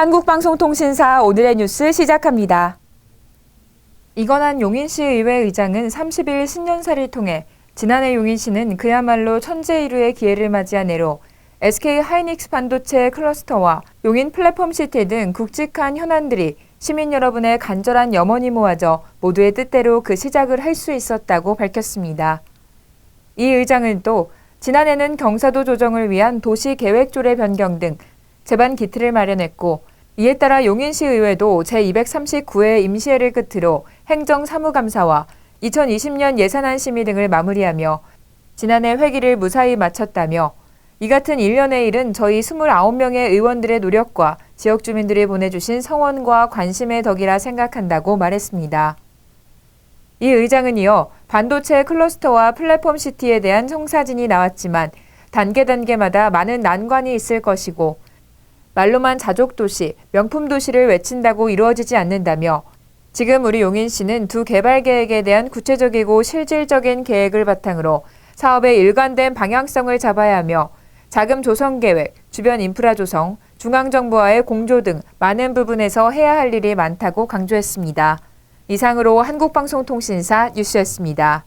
한국방송통신사 오늘의 뉴스 시작합니다. 이건한 용인시 의회 의장은 30일 신년사를 통해 지난해 용인시는 그야말로 천재일우의 기회를 맞이한 해로 SK 하이닉스 반도체 클러스터와 용인 플랫폼 시티 등 굵직한 현안들이 시민 여러분의 간절한 염원이 모아져 모두의 뜻대로 그 시작을 할 수 있었다고 밝혔습니다. 이 의장은 또 지난해는 경사도 조정을 위한 도시 계획 조례 변경 등 제반 기틀을 마련했고 이에 따라 용인시 의회도 제239회 임시회를 끝으로 행정 사무감사와 2020년 예산안 심의 등을 마무리하며 지난해 회기를 무사히 마쳤다며 이 같은 일련의 일은 저희 29명의 의원들의 노력과 지역 주민들이 보내주신 성원과 관심의 덕이라 생각한다고 말했습니다. 이 의장은 이어 반도체 클러스터와 플랫폼 시티에 대한 청사진이 나왔지만 단계 단계마다 많은 난관이 있을 것이고 말로만 자족 도시, 명품 도시를 외친다고 이루어지지 않는다며 지금 우리 용인 시는 두 개발 계획에 대한 구체적이고 실질적인 계획을 바탕으로 사업의 일관된 방향성을 잡아야 하며 자금 조성 계획, 주변 인프라 조성, 중앙정부와의 공조 등 많은 부분에서 해야 할 일이 많다고 강조했습니다. 이상으로 한국방송통신사 뉴스였습니다.